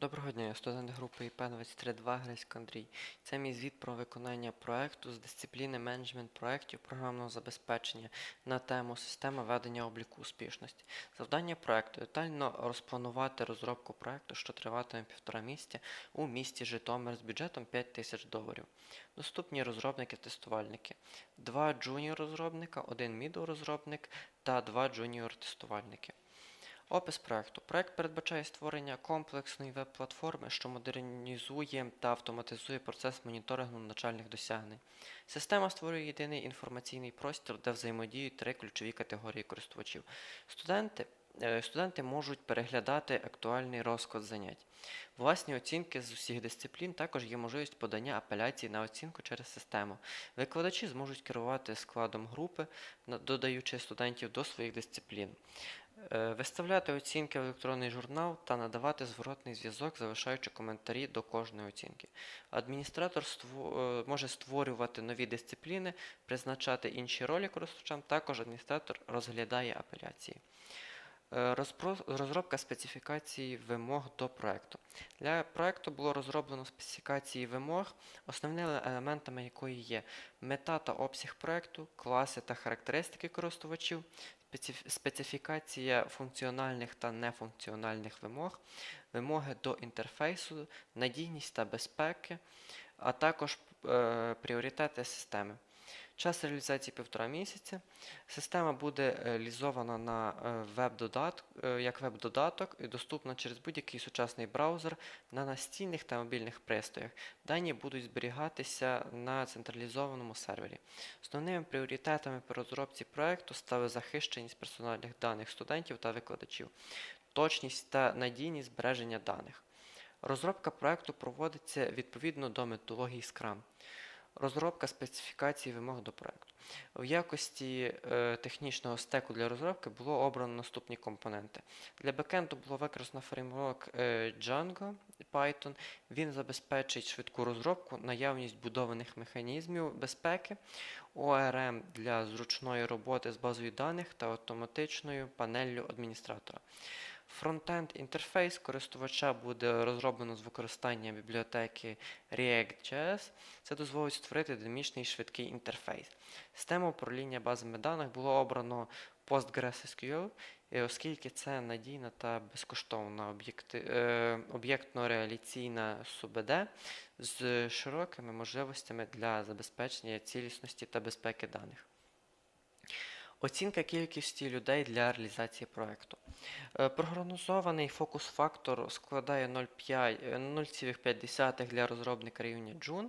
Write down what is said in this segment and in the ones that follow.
Доброго дня, я студент групи ІП 232 Гресько Андрій. Це мій звіт про виконання проекту з дисципліни менеджмент проєктів програмного забезпечення на тему система ведення обліку успішності. Завдання проекту детально розпланувати розробку проекту, що триватиме півтора місяця у місті Житомир з бюджетом 5 тисяч доларів. Доступні розробники-тестувальники. Два джуніор розробника, один мідл розробник та два джуніор тестувальники. Опис проекту. Проект передбачає створення комплексної веб-платформи, що модернізує та автоматизує процес моніторингу начальних досягнень. Система створює єдиний інформаційний простір, де взаємодіють три ключові категорії користувачів. Студенти, е, студенти можуть переглядати актуальний розклад занять. Власні оцінки з усіх дисциплін також є можливість подання апеляцій на оцінку через систему. Викладачі зможуть керувати складом групи, додаючи студентів до своїх дисциплін. Е, Виставляти оцінки в електронний журнал та надавати зворотний зв'язок, залишаючи коментарі до кожної оцінки. Адміністратор е, може створювати нові дисципліни, призначати інші ролі користувачам. Також адміністратор розглядає апеляції. Е, Розробка специфікації вимог до проекту. Для проекту було розроблено специфікації вимог, основними елементами якої є мета та обсяг проекту, класи та характеристики користувачів, специфікація функціональних та нефункціональних вимог, вимоги до інтерфейсу, надійність та безпеки, а також е, пріоритети системи. Час реалізації півтора місяця. Система буде е, реалізована на е, веб-додат, е, як веб-додаток і доступна через будь-який сучасний браузер на настільних та мобільних пристроях. Дані будуть зберігатися на централізованому сервері. Основними пріоритетами при розробці проекту стали захищеність персональних даних студентів та викладачів, точність та надійність збереження даних. Розробка проекту проводиться відповідно до методології Scrum. Розробка специфікації вимог до проекту. В якості е, технічного стеку для розробки було обрано наступні компоненти. Для бекенду було використано фреймворк е, Django Python. Він забезпечить швидку розробку, наявність будованих механізмів безпеки, ORM для зручної роботи з базою даних та автоматичною панеллю адміністратора. Фронтенд інтерфейс користувача буде розроблено з використанням бібліотеки React.js. Це дозволить створити динамічний швидкий інтерфейс. Система управління базами даних було обрано PostgreSQL, оскільки це надійна та безкоштовна об'єкти- е, об'єктно-реаліційна СУБД з широкими можливостями для забезпечення цілісності та безпеки даних. Оцінка кількості людей для реалізації проекту. Е, Прогнозований фокус-фактор складає 0,5 е, 0,5 для розробника рівня June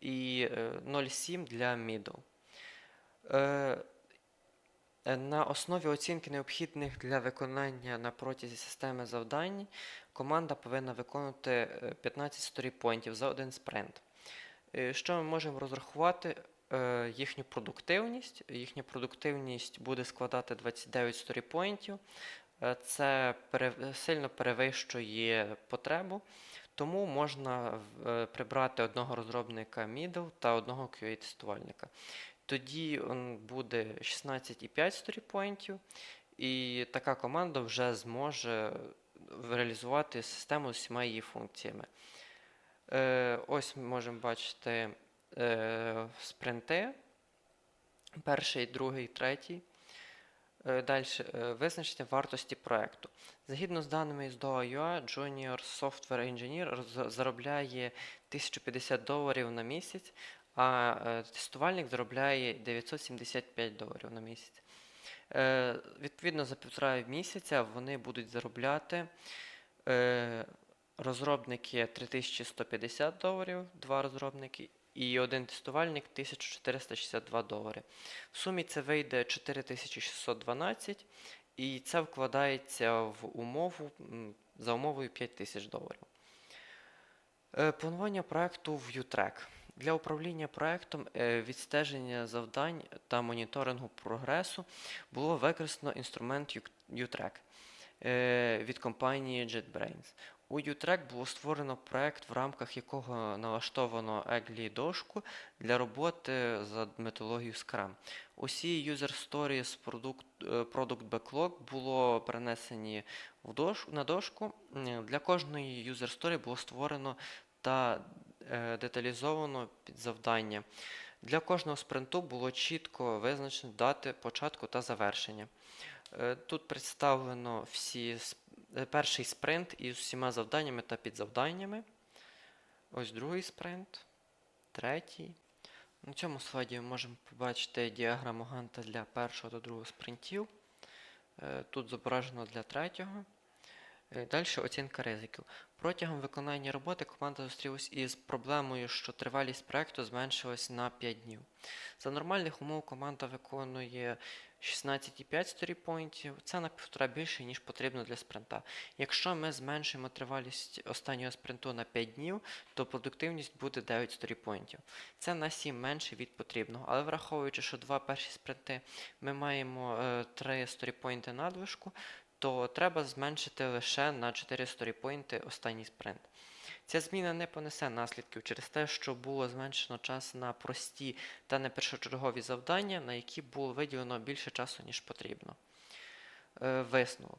і е, 0,7 для Middle. Е, е, На основі оцінки необхідних для виконання на протязі системи завдань команда повинна виконувати е, 15 сторіпойнтів за один спринт. Е, Що ми можемо розрахувати? Е, Їхню продуктивність. Їхня продуктивність буде складати 29 сторіпойнтів. Е, Це сильно перевищує потребу, тому можна е, прибрати одного розробника middle та одного QA-тестувальника. Тоді буде 16,5 сторіпойнтів, і така команда вже зможе реалізувати систему з всіма її функціями. Ось ми можемо бачити е, спринти. Перший, другий, третій. Е, Далі визначення вартості проекту. Згідно з даними з DOA.ua, Junior Software Engineer заробляє 1050 доларів на місяць, а е, тестувальник заробляє 975 доларів на місяць. Е, Відповідно, за півтора місяця вони будуть заробляти е, розробники 3150 доларів, два розробники, і один тестувальник 1462 долари. В сумі це вийде 4612, і це вкладається в умову за умовою 5000 доларів. Е, Планування проекту в UTrack. Для управління проектом, е, відстеження завдань та моніторингу прогресу було використано інструмент UTrack. е, від компанії JetBrains. У Utrek було створено проект, в рамках якого налаштовано Eglі дошку для роботи за методологією Scrum. Усі user stories е, product backlog було перенесені в дош, на дошку. Для кожної user story було створено та е, деталізовано під завдання. Для кожного спринту було чітко визначено дати початку та завершення. Е, Тут представлено всі сп- е, перший спринт із усіма завданнями та підзавданнями. Ось другий спринт, третій. На цьому слайді ми можемо побачити діаграму Ганта для першого та другого спринтів. Е, Тут зображено для третього. Далі оцінка ризиків. Протягом виконання роботи команда зустрілась із проблемою, що тривалість проекту зменшилась на 5 днів. За нормальних умов команда виконує 16,5 сторіпоінтів. Це на півтора більше, ніж потрібно для спринта. Якщо ми зменшимо тривалість останнього спринту на 5 днів, то продуктивність буде 9 сторіпоінтів. Це на 7 менше від потрібного. Але враховуючи, що два перші спринти ми маємо е, 3 сторіпоінти надвишку, то треба зменшити лише на 4 сторіпойнти останній спринт. Ця зміна не понесе наслідків через те, що було зменшено час на прості та не першочергові завдання, на які було виділено більше часу, ніж потрібно. Е, Висновок.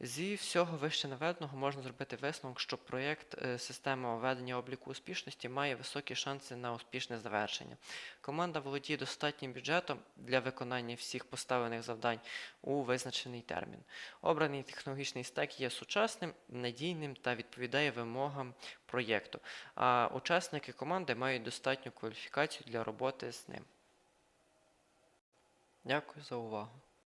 Зі всього вище наведеного можна зробити висновок, що проєкт е, система ведення обліку успішності має високі шанси на успішне завершення. Команда володіє достатнім бюджетом для виконання всіх поставлених завдань у визначений термін. Обраний технологічний стек є сучасним, надійним та відповідає вимогам проєкту, а учасники команди мають достатню кваліфікацію для роботи з ним. Дякую за увагу.